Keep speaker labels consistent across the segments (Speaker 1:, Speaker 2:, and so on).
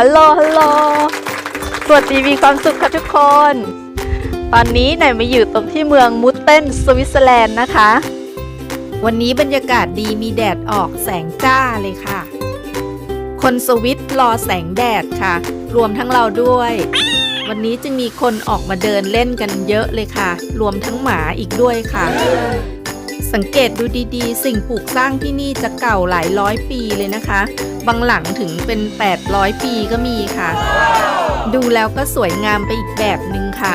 Speaker 1: ฮัลโหลฮัลโหลสวัสดีมีความสุขค่ะทุกคน ตอนนี้ไหนมาอยู่ตรงที่เมืองมุตเทนสวิตเซอร์แลนด์นะคะ วันนี้บรรยากาศดีมีแดดออกแสงจ้าเลยค่ะ คนสวิตรอแสงแดดค่ะ รวมทั้งเราด้วย วันนี้จึงมีคนออกมาเดินเล่นกันเยอะเลยค่ะ รวมทั้งหมาอีกด้วยค่ะ สังเกตดูดีๆ สิ่งปลูกสร้างที่นี่จะเก่าหลายร้อยปีเลยนะคะ บางหลังถึงเป็น 800 ปีก็มีค่ะ ดูแล้วก็สวยงามไปอีกแบบหนึ่งค่ะ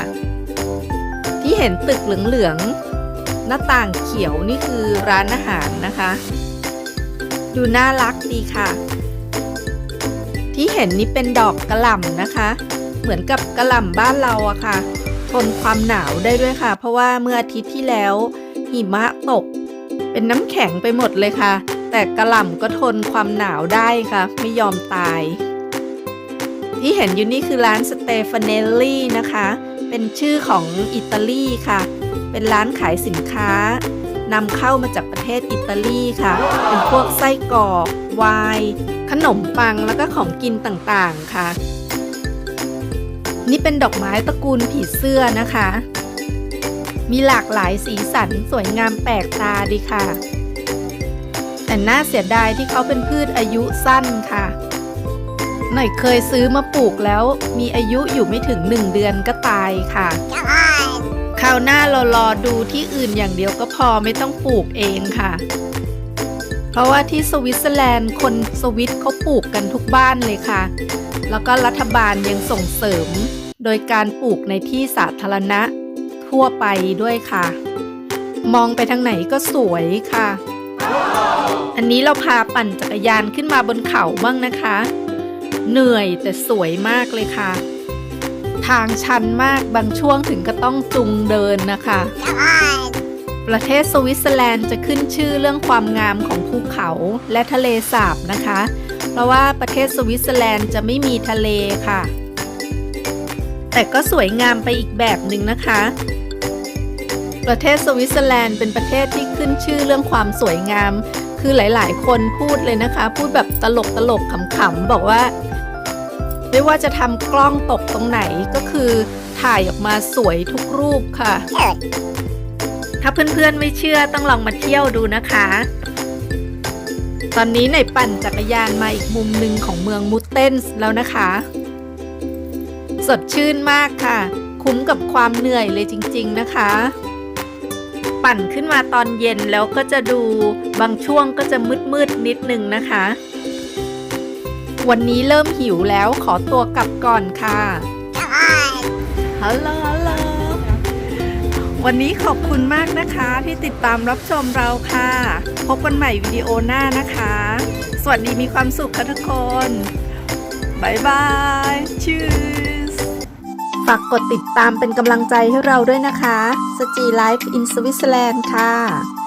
Speaker 1: ที่เห็นตึกเหลืองๆ หน้าต่างเขียวนี่คือร้านอาหารนะคะ ดูน่ารักดีค่ะ ที่เห็นนี่เป็นดอกกระหล่ำนะคะ เหมือนกับกระหล่ำบ้านเราอะค่ะ ทนความหนาวได้ด้วยค่ะ เพราะว่าเมื่ออาทิตย์ที่แล้ว หิมะตก เป็นน้ำแข็งไปหมดเลยค่ะ แต่กระหล่ำก็ทนความหนาวได้ค่ะ ไม่ยอมตาย ที่เห็นอยู่นี่คือร้านสเตฟานเนลลี่นะคะ เป็นชื่อของอิตาลีค่ะ เป็นร้านขายสินค้านำเข้ามาจากประเทศอิตาลีค่ะ เป็นพวกไส้กรอกไวน์ขนมปังแล้วก็ของกินต่างๆค่ะ นี่เป็นดอกไม้ตระกูลผีเสื้อนะคะ มีหลากหลายสีสันสวยงามแปลกตาดีค่ะ แต่น่าเสียดายที่เขาเป็นพืชอายุสั้นค่ะ หน่อยเคยซื้อมาปลูกแล้ว มีอายุอยู่ไม่ถึง1เดือนก็ตายค่ะคราวหน้าเรารอดูที่อื่นอย่างเดียวก็พอไม่ต้องปลูกเองค่ะ เพราะว่าที่สวิตเซอร์แลนด์คนสวิตเขาปลูกกันทุกบ้านเลยค่ะ แล้วก็รัฐบาลยังส่งเสริม โดยการปลูกในที่สาธารณะ ทั่วไปด้วยค่ะ มองไปทางไหนก็สวยค่ะ อันนี้เราพาปั่นจักรยานขึ้นมาบนเขาบ้างนะคะ เหนื่อยแต่สวยมากเลยค่ะ ทางชันมากบางช่วงถึงก็ต้องจุงเดินนะคะ ประเทศสวิตเซอร์แลนด์จะขึ้นชื่อเรื่องความงามของภูเขาและทะเลสาบนะคะ เพราะว่าประเทศสวิตเซอร์แลนด์จะไม่มีทะเลค่ะแต่ก็สวยงามไปอีกแบบหนึ่งนะคะ ประเทศสวิตเซอร์แลนด์เป็นประเทศที่ขึ้นชื่อเรื่องความสวยงาม คือหลายๆ คนพูดเลยนะคะ พูดแบบตลกตลกๆขำๆ บอกว่า ไม่ว่าจะทำกล้องตกตรงไหนก็คือถ่ายออกมาสวยทุกรูปค่ะ ถ้าเพื่อนๆไม่เชื่อต้องลองมาเที่ยวดูนะคะ ตอนนี้ในปั่นจักรยานมาอีกมุมหนึ่งของเมืองมุตเทนส์แล้วนะคะ สดชื่นมากค่ะ คุ้มกับความเหนื่อยเลยจริง ๆ นะคะ ปั่นขึ้นมาตอนเย็นแล้วก็จะดูบางช่วงก็จะมืดๆนิดนึงนะคะ วันนี้เริ่มหิวแล้วขอตัวกลับก่อนค่ะฮัลโหลฮัลโหลวันนี้ขอบคุณมากนะคะที่ติดตามรับชมเราค่ะ พบกันใหม่วิดีโอหน้านะคะ สวัสดีมีความสุขค่ะทุกคนบายบายชีสฝากกดติดตามเป็นกำลังใจให้เราด้วยนะคะสจีไลฟ์อินสวิตเซอร์แลนด์ค่ะ